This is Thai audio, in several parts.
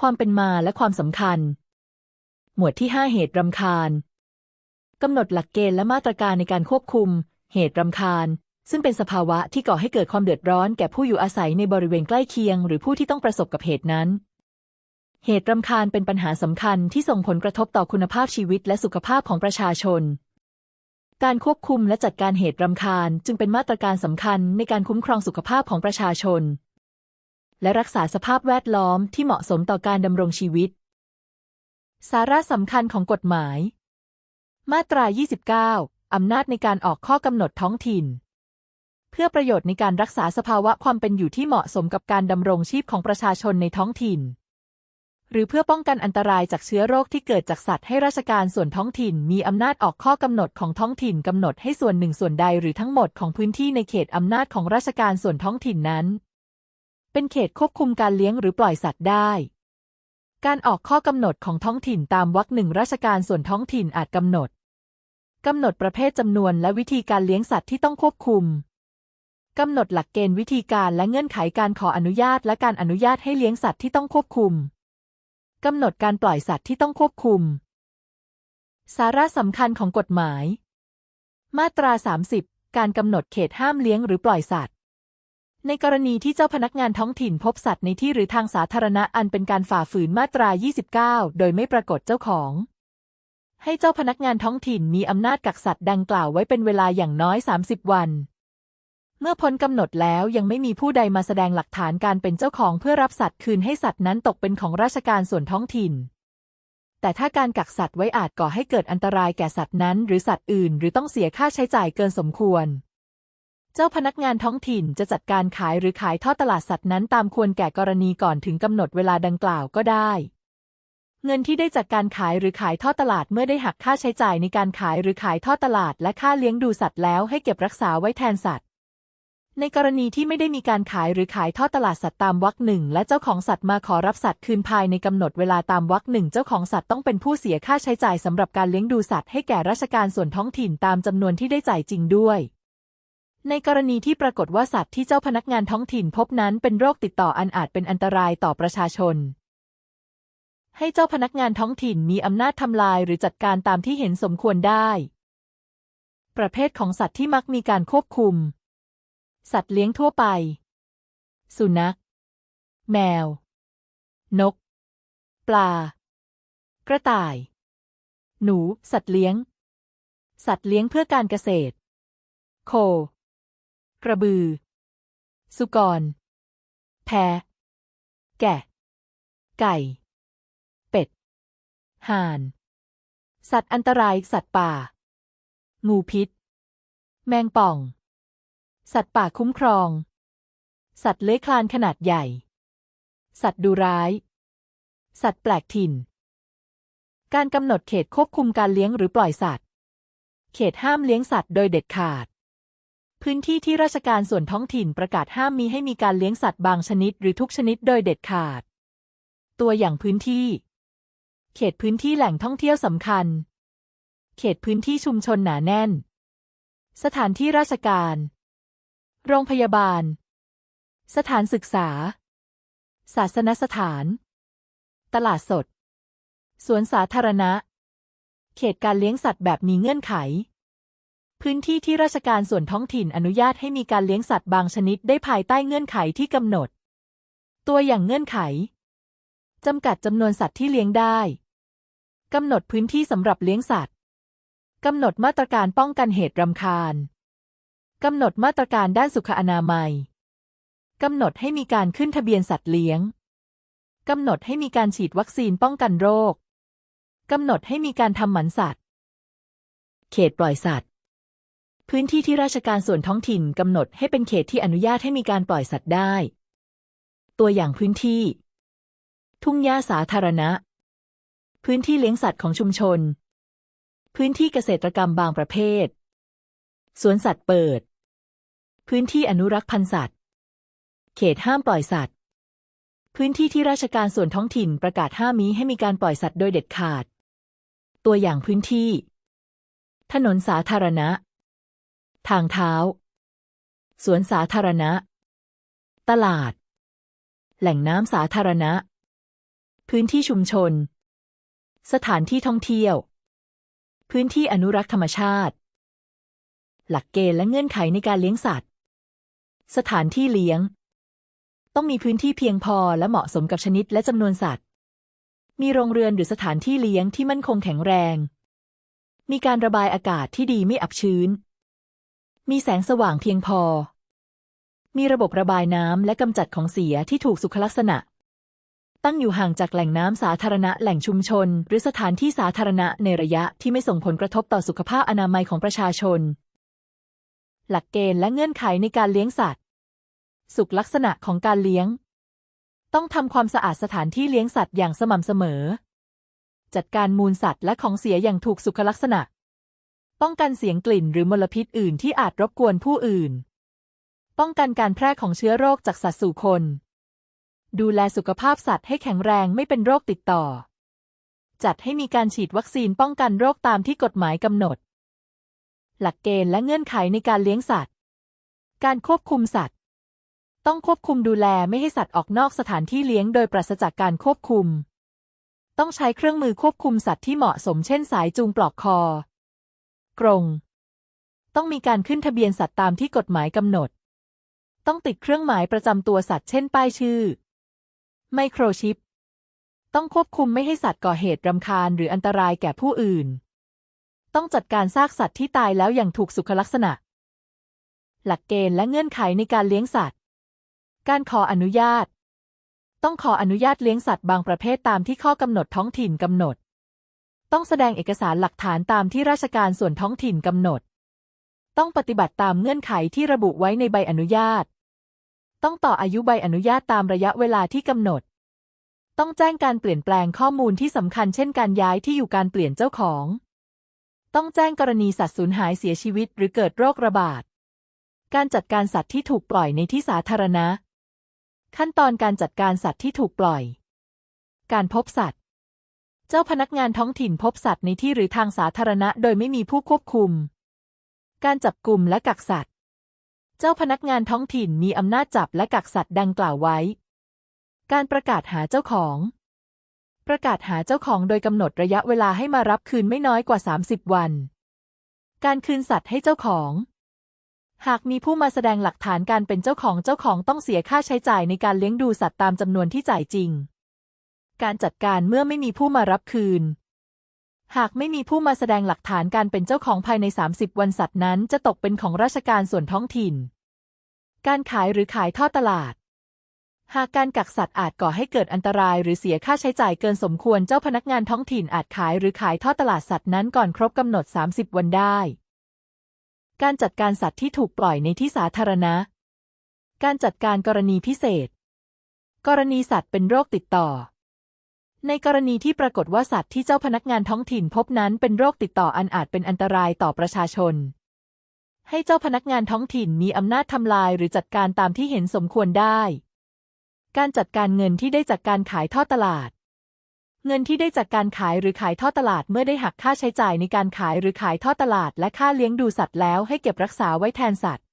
ความเป็นมาและความสำคัญ หมวดที่ 5 เหตุรำคาญกำหนดหลักเกณฑ์และมาตรการในการควบคุม เหตุรำคาญ ซึ่งเป็นสภาวะที่ก่อให้เกิดความเดือดร้อนแก่ผู้อยู่อาศัยในบริเวณใกล้เคียง หรือผู้ที่ต้องประสบกับเหตุนั้น เหตุรำคาญเป็นปัญหาสำคัญที่ส่งผลกระทบต่อคุณภาพชีวิตและสุขภาพของประชาชน การควบคุมและจัดการเหตุรำคาญจึงเป็นมาตรการสำคัญในการคุ้มครองสุขภาพของประชาชน และรักษาสภาพแวดล้อมที่เหมาะสมต่อการดำรงชีวิต สาระสำคัญของกฎหมาย มาตรา 29 อำนาจในการออกข้อกำหนดท้องถิ่น เพื่อประโยชน์ในการรักษาสภาวะความเป็นอยู่ที่เหมาะสมกับการดำรงชีพของประชาชนในท้องถิ่น หรือเพื่อป้องกันอันตรายจากเชื้อโรคที่เกิดจากสัตว์ให้ราชการส่วนท้องถิ่น มีอำนาจออกข้อกำหนดของท้องถิ่นกำหนดให้ส่วนหนึ่งส่วนใดหรือทั้งหมดของพื้นที่ในเขตอำนาจของราชการส่วนท้องถิ่นนั้น เป็นเขตควบคุมการเลี้ยงหรือปล่อยสัตว์ได้ การออกข้อกำหนดของท้องถิ่นตามวรรคหนึ่งราชการส่วนท้องถิ่นอาจกำหนดกำหนดประเภทจำนวนและวิธีการเลี้ยงสัตว์ที่ต้องควบคุมกำหนดหลักเกณฑ์วิธีการและเงื่อนไขการขออนุญาตและการอนุญาตให้เลี้ยงสัตว์ที่ต้องควบคุมกำหนดการปล่อยสัตว์ที่ต้องควบคุม สาระสำคัญของกฎหมาย มาตรา 30 การกำหนดเขตห้ามเลี้ยงหรือปล่อยสัตว์ ในกรณีที่เจ้าพนักงานท้องถิ่นพบสัตว์ในที่หรือทางสาธารณะอันเป็นการฝ่าฝืนมาตรา 29 โดยไม่ปรากฏเจ้าของ ให้เจ้าพนักงานท้องถิ่นมีอำนาจกักสัตว์ดังกล่าวไว้เป็นเวลาอย่างน้อย 30 วัน เมื่อพ้นกำหนดแล้วยังไม่มีผู้ใดมาแสดงหลักฐานการเป็นเจ้าของเพื่อรับสัตว์คืนให้สัตว์นั้นตกเป็นของราชการส่วนท้องถิ่น แต่ถ้าการกักสัตว์ไว้อาจก่อให้เกิดอันตรายแก่สัตว์นั้น หรือสัตว์อื่น หรือต้องเสียค่าใช้จ่ายเกินสมควร เจ้าพนักงานท้องถิ่นจะจัดการขายหรือขายท่อตลาดสัตว์นั้นตามควรแก่กรณีก่อนถึงกำหนดเวลาดังกล่าวก็ได้ เงินที่ได้จากการขายหรือขายท่อตลาดเมื่อได้หักค่าใช้จ่ายในการขายหรือขายท่อตลาดและค่าเลี้ยงดูสัตว์แล้วให้เก็บรักษาไว้แทนสัตว์ ในกรณีที่ไม่ได้มีการขายหรือขายท่อตลาดสัตว์ตามวรรคหนึ่งและเจ้าของสัตว์มาขอรับสัตว์คืนภายในกำหนดเวลาตามวรรคหนึ่งเจ้าของสัตว์ต้องเป็นผู้เสียค่าใช้จ่ายสำหรับการเลี้ยงดูสัตว์ให้แก่ราชการส่วนท้องถิ่นตามจำนวนที่ได้จ่ายจริงด้วย ในกรณีที่ปรากฏว่าสัตว์ที่เจ้าพนักงานท้องถิ่นพบนั้นเป็นโรคติดต่ออันอาจเป็นอันตรายต่อประชาชน ให้เจ้าพนักงานท้องถิ่นมีอำนาจทำลายหรือจัดการตามที่เห็นสมควรได้ ประเภทของสัตว์ที่มักมีการควบคุม สัตว์เลี้ยงทั่วไป สุนัข แมว นก ปลา กระต่าย หนู สัตว์เลี้ยง สัตว์เลี้ยงเพื่อการเกษตร โค กระบือ สุกร แพะ แกะ ไก่ เป็ด ห่าน สัตว์อันตรายสัตว์ป่า งูพิษ แมงป่อง สัตว์ป่าคุ้มครอง สัตว์เลื้อยคลานขนาดใหญ่ สัตว์ดุร้าย สัตว์แปลกถิ่น การกำหนดเขตควบคุมการเลี้ยงหรือปล่อยสัตว์ เขตห้ามเลี้ยงสัตว์โดยเด็ดขาด พื้นที่ที่ราชการส่วนท้องถิ่นประกาศห้ามมีให้มีการเลี้ยงสัตว์บางชนิดหรือทุกชนิดโดยเด็ดขาด ตัวอย่างพื้นที่ เขตพื้นที่แหล่งท่องเที่ยวสำคัญ เขตพื้นที่ชุมชนหนาแน่น สถานที่ราชการ โรงพยาบาล สถานศึกษา ศาสนสถาน ตลาดสด สวนสาธารณะ เขตการเลี้ยงสัตว์แบบมีเงื่อนไข พื้นที่ที่ราชการส่วนท้องถิ่นอนุญาตให้มีการเลี้ยงสัตว์บางชนิดได้ภายใต้เงื่อนไขที่กำหนด ตัวอย่างเงื่อนไขจำกัดจำนวนสัตว์ที่เลี้ยงได้กำหนดพื้นที่สำหรับเลี้ยงสัตว์กำหนดมาตรการป้องกันเหตุรำคาญกำหนดมาตรการด้านสุขอนามัยกำหนดให้มีการขึ้นทะเบียนสัตว์เลี้ยงกำหนดให้มีการฉีดวัคซีนป้องกันโรคกำหนดให้มีการทำหมันสัตว์ เขตปล่อยสัตว์ พื้นที่ที่ราชการส่วนท้องถิ่นกำหนดให้เป็นเขตที่อนุญาตให้มีการปล่อยสัตว์ได้ ตัวอย่างพื้นที่ ทุ่งหญ้าสาธารณะ พื้นที่เลี้ยงสัตว์ของชุมชน พื้นที่เกษตรกรรมบางประเภท สวนสัตว์เปิด พื้นที่อนุรักษ์พันธุ์สัตว์ เขตห้ามปล่อยสัตว์ พื้นที่ที่ราชการส่วนท้องถิ่นประกาศห้ามมิให้มีการปล่อยสัตว์โดยเด็ดขาด ตัวอย่างพื้นที่ ถนนสาธารณะ ทางเท้า สวนสาธารณะ ตลาด แหล่งน้ำสาธารณะ พื้นที่ชุมชน สถานที่ท่องเที่ยว พื้นที่อนุรักษ์ธรรมชาติ หลักเกณฑ์และเงื่อนไขในการเลี้ยงสัตว์ สถานที่เลี้ยง ต้องมีพื้นที่เพียงพอและเหมาะสมกับชนิดและจำนวนสัตว์ มีโรงเรือนหรือสถานที่เลี้ยงที่มั่นคงแข็งแรง มีการระบายอากาศที่ดีไม่อับชื้น มีแสงสว่างเพียงพอ มีระบบระบายน้ำและกำจัดของเสียที่ถูกสุขลักษณะ ตั้งอยู่ห่างจากแหล่งน้ำสาธารณะแหล่งชุมชน หรือสถานที่สาธารณะในระยะที่ไม่ส่งผลกระทบต่อสุขภาพอนามัยของประชาชน หลักเกณฑ์และเงื่อนไขในการเลี้ยงสัตว์ สุขลักษณะของการเลี้ยง ต้องทำความสะอาดสถานที่เลี้ยงสัตว์อย่างสม่ำเสมอ จัดการมูลสัตว์และของเสียอย่างถูกสุขลักษณะ ป้องกันเสียงกลิ่นหรือมลพิษอื่นที่อาจรบกวนผู้อื่น ป้องกันการแพร่ของเชื้อโรคจากสัตว์สู่คน ดูแลสุขภาพสัตว์ให้แข็งแรงไม่เป็นโรคติดต่อ จัดให้มีการฉีดวัคซีนป้องกันโรคตามที่กฎหมายกำหนด หลักเกณฑ์และเงื่อนไขในการเลี้ยงสัตว์ การควบคุมสัตว์ ต้องควบคุมดูแลไม่ให้สัตว์ออกนอกสถานที่เลี้ยงโดยปราศจากการควบคุม ต้องใช้เครื่องมือควบคุมสัตว์ที่เหมาะสมเช่นสายจูงปลอกคอ กรง ต้องมีการขึ้นทะเบียนสัตว์ตามที่กฎหมายกำหนด ต้องติดเครื่องหมายประจำตัวสัตว์เช่นป้ายชื่อ ไมโครชิป ต้องควบคุมไม่ให้สัตว์ก่อเหตุรำคาญหรืออันตรายแก่ผู้อื่น ต้องจัดการซากสัตว์ที่ตายแล้วอย่างถูกสุขลักษณะ หลักเกณฑ์และเงื่อนไขในการเลี้ยงสัตว์ การขออนุญาต ต้องขออนุญาตเลี้ยงสัตว์บางประเภทตามที่ข้อกำหนดท้องถิ่นกำหนด ต้องแสดงเอกสารหลักฐานตามที่ราชการส่วนท้องถิ่นกำหนด ต้องปฏิบัติตามเงื่อนไขที่ระบุไว้ในใบอนุญาต ต้องต่ออายุใบอนุญาตตามระยะเวลาที่กำหนด ต้องแจ้งการเปลี่ยนแปลงข้อมูลที่สำคัญเช่นการย้ายที่อยู่การเปลี่ยนเจ้าของ ต้องแจ้งกรณีสัตว์สูญหายเสียชีวิตหรือเกิดโรคระบาด การจัดการสัตว์ที่ถูกปล่อยในที่สาธารณะ ขั้นตอนการจัดการสัตว์ที่ถูกปล่อย การพบสัตว์ เจ้าพนักงานท้องถิ่นพบสัตว์ในที่หรือทางสาธารณะโดยไม่มีผู้ควบคุม การจับกลุ่มและกักสัตว์ เจ้าพนักงานท้องถิ่นมีอำนาจจับและกักสัตว์ดังกล่าวไว้ การประกาศหาเจ้าของ ประกาศหาเจ้าของโดยกำหนดระยะเวลาให้มารับคืนไม่น้อยกว่า 30 วัน การคืนสัตว์ให้เจ้าของ หากมีผู้มาแสดงหลักฐานการเป็นเจ้าของเจ้าของต้องเสียค่าใช้จ่ายในการเลี้ยงดูสัตว์ตามจำนวนที่จ่ายจริง การจัดการเมื่อไม่มีผู้มารับคืน หากไม่มีผู้มาแสดงหลักฐานการเป็นเจ้าของภายใน 30 วันสัตว์นั้น จะตกเป็นของราชการส่วนท้องถิ่น การขายหรือขายทอดตลาด หากการกักสัตว์อาจก่อให้เกิดอันตราย หรือเสียค่าใช้จ่ายเกินสมควรเจ้าพนักงานท้องถิ่นอาจขายหรือขายทอดตลาดสัตว์นั้นก่อนครบกำหนด 30 วันได้การจัดการสัตว์ที่ถูกปล่อยในที่สาธารณะ การจัดการกรณีพิเศษ กรณีสัตว์เป็นโรคติดต่อ ในกรณีที่ปรากฏว่าสัตว์ที่เจ้าพนักงานท้องถิ่นพบนั้นเป็นโรคติดต่ออันอาจเป็นอันตรายต่อประชาชน ให้เจ้าพนักงานท้องถิ่นมีอำนาจทำลายหรือจัดการตามที่เห็นสมควรได้ การจัดการเงินที่ได้จากการขายทอดตลาด เงินที่ได้จากการขายหรือขายทอดตลาดเมื่อได้หักค่าใช้จ่ายในการขายหรือขายทอดตลาด และค่าเลี้ยงดูสัตว์แล้วให้เก็บรักษาไว้แทนสัตว์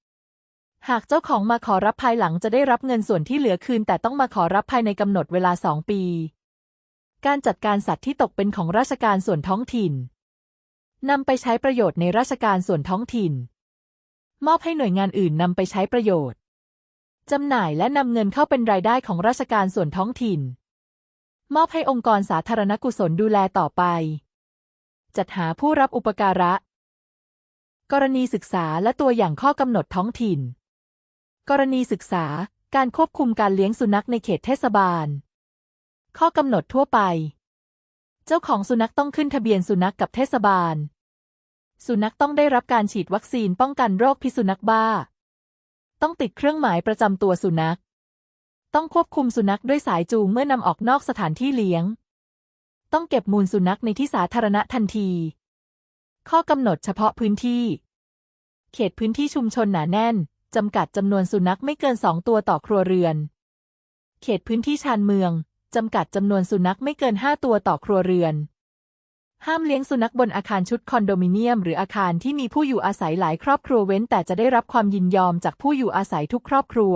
หากเจ้าของมาขอรับภายหลังจะได้รับเงินส่วนที่เหลือคืน แต่ต้องมาขอรับภายในกำหนดเวลาสองปี การจัดการสัตว์ที่ตกเป็นของราชการส่วนท้องถิ่นนำไปใช้ประโยชน์ในราชการส่วนท้องถิ่น มอบให้หน่วยงานอื่นนำไปใช้ประโยชน์จำหน่ายและนำเงินเข้าเป็นรายได้ของราชการส่วนท้องถิ่น มอบให้องค์กรสาธารณกุศลดูแลต่อไป จัดหาผู้รับอุปการะ กรณีศึกษาและตัวอย่างข้อกำหนดท้องถิ่น กรณีศึกษาการควบคุมการเลี้ยงสุนัขในเขตเทศบาล ข้อกำหนดทั่วไป เจ้าของสุนัขต้องขึ้นทะเบียนสุนัขกับเทศบาล สุนัขต้องได้รับการฉีดวัคซีนป้องกันโรคพิษสุนัขบ้า ต้องติดเครื่องหมายประจำตัวสุนัข ต้องควบคุมสุนัขด้วยสายจูงเมื่อนำออกนอกสถานที่เลี้ยง ต้องเก็บมูลสุนัขในที่สาธารณะทันที ข้อกำหนดเฉพาะพื้นที่ เขตพื้นที่ชุมชนหนาแน่นจำกัดจำนวนสุนัขไม่เกินสองตัวต่อครัวเรือน เขตพื้นที่ชานเมือง จำกัดจำนวนสุนัขไม่เกินห้าตัวต่อครัวเรือน ห้ามเลี้ยงสุนัขบนอาคารชุดคอนโดมิเนียม หรืออาคารที่มีผู้อยู่อาศัยหลายครอบครัวเว้นแต่จะได้รับความยินยอมจากผู้อยู่อาศัยทุกครอบครัว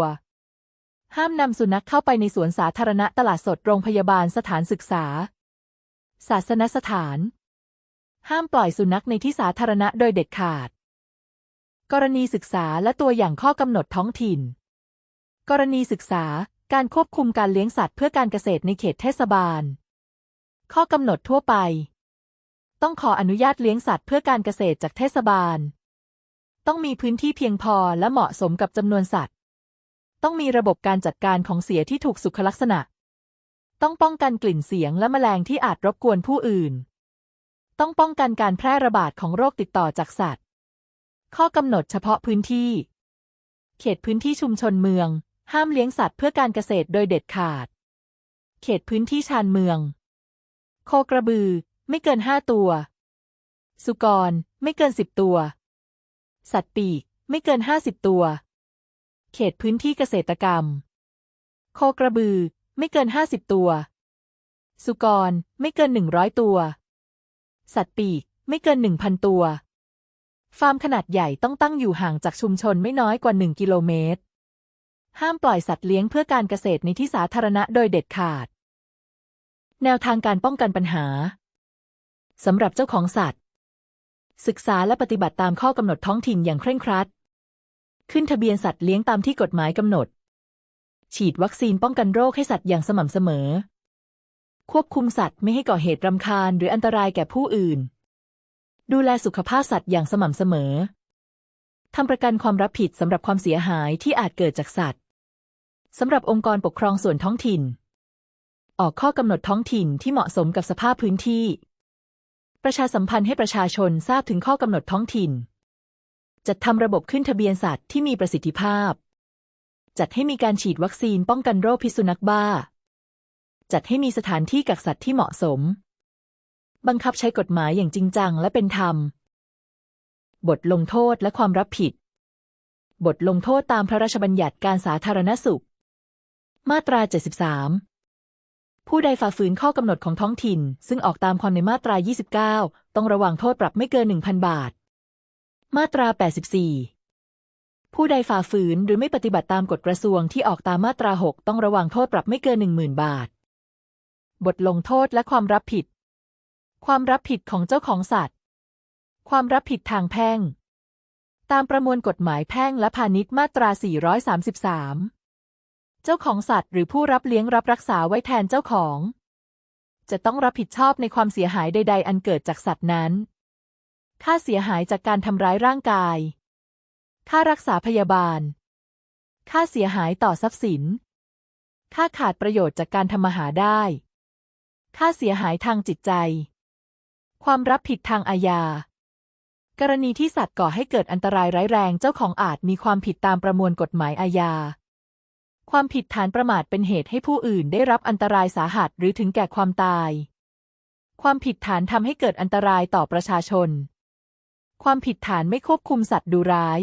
ห้ามนำสุนัขเข้าไปในสวนสาธารณะตลาดสดโรงพยาบาลสถานศึกษา ศาสนสถาน ห้ามปล่อยสุนัขในที่สาธารณะโดยเด็ดขาด กรณีศึกษาและตัวอย่างข้อกำหนดท้องถิ่น กรณีศึกษา การควบคุมการเลี้ยงสัตว์เพื่อการเกษตรในเขตเทศบาล ข้อกำหนดทั่วไป ต้องขออนุญาตเลี้ยงสัตว์เพื่อการเกษตรจากเทศบาล ต้องมีพื้นที่เพียงพอและเหมาะสมกับจำนวนสัตว์ ต้องมีระบบการจัดการของเสียที่ถูกสุขลักษณะ ต้องป้องกันกลิ่นเสียงและแมลงที่อาจรบกวนผู้อื่น ต้องป้องกันการแพร่ระบาดของโรคติดต่อจากสัตว์ ข้อกำหนดเฉพาะพื้นที่ เขตพื้นที่ชุมชนเมือง ห้ามเลี้ยงสัตว์เพื่อการเกษตรโดยเด็ดขาด เขตพื้นที่ชานเมือง โคกระบือ ไม่เกินห้าตัว สุกร ไม่เกินสิบตัว สัตว์ปีก ไม่เกินห้าสิบตัว เขตพื้นที่เกษตรกรรม โคกระบือ ไม่เกินห้าสิบตัว สุกร ไม่เกินหนึ่งร้อยตัว สัตว์ปีก ไม่เกินหนึ่งพันตัว ฟาร์มขนาดใหญ่ต้องตั้งอยู่ห่างจากชุมชนไม่น้อยกว่าหนึ่งกิโลเมตร ห้ามปล่อยสัตว์เลี้ยงเพื่อการเกษตรในที่สาธารณะโดยเด็ดขาด แนวทางการป้องกันปัญหาสำหรับเจ้าของสัตว์ ศึกษาและปฏิบัติตามข้อกำหนดท้องถิ่นอย่างเคร่งครัด ขึ้นทะเบียนสัตว์เลี้ยงตามที่กฎหมายกำหนด ฉีดวัคซีนป้องกันโรคให้สัตว์อย่างสม่ำเสมอ ควบคุมสัตว์ไม่ให้ก่อเหตุรำคาญหรืออันตรายแก่ผู้อื่น ดูแลสุขภาพสัตว์อย่างสม่ำเสมอทำประกันความรับผิดสำหรับความเสียหายที่อาจเกิดจากสัตว์ สำหรับองค์กรปกครองส่วนท้องถิ่น ออกข้อกำหนดท้องถิ่นที่เหมาะสมกับสภาพพื้นที่ ประชาสัมพันธ์ให้ประชาชนทราบถึงข้อกำหนดท้องถิ่น จัดทำระบบขึ้นทะเบียนสัตว์ที่มีประสิทธิภาพ จัดให้มีการฉีดวัคซีนป้องกันโรคพิษสุนัขบ้า จัดให้มีสถานที่กักสัตว์ที่เหมาะสม บังคับใช้กฎหมายอย่างจริงจังและเป็นธรรม บทลงโทษและความรับผิด บทลงโทษตามพระราชบัญญัติการสาธารณสุข มาตรา 73 ผู้ใดฝ่าฝืนข้อกำหนดของท้องถิ่น ซึ่งออกตามความในมาตรา 29 ต้องระวังโทษปรับไม่เกิน 1,000 บาท มาตรา 84 ผู้ใดฝ่าฝืนหรือไม่ปฏิบัติตามกฎกระทรวงที่ออกตามมาตรา 6 ต้องระวังโทษปรับไม่เกิน 10,000 บาท บทลงโทษและความรับผิด ความรับผิดของเจ้าของสัตว์ ความรับผิดทางแพ่ง ตามประมวลกฎหมายแพ่งและพาณิชย์มาตรา 433 เจ้าของสัตว์หรือผู้รับเลี้ยงรับรักษาไว้แทนเจ้าของ จะต้องรับผิดชอบในความเสียหายใด ๆ อันเกิดจากสัตว์นั้น ค่าเสียหายจากการทำร้ายร่างกาย ค่ารักษาพยาบาล ค่าเสียหายต่อทรัพย์สิน ค่าขาดประโยชน์จากการทำมาหาได้ ค่าเสียหายทางจิตใจ ความรับผิดทางอาญากรณีที่สัตว์ก่อให้เกิดอันตรายร้ายแรงเจ้าของอาจมีความผิดตามประมวลกฎหมายอาญา ความผิดฐานประมาทเป็นเหตุให้ผู้อื่นได้รับอันตรายสาหัสหรือถึงแก่ความตาย ความผิดฐานทำให้เกิดอันตรายต่อประชาชน ความผิดฐานไม่ควบคุมสัตว์ดูร้าย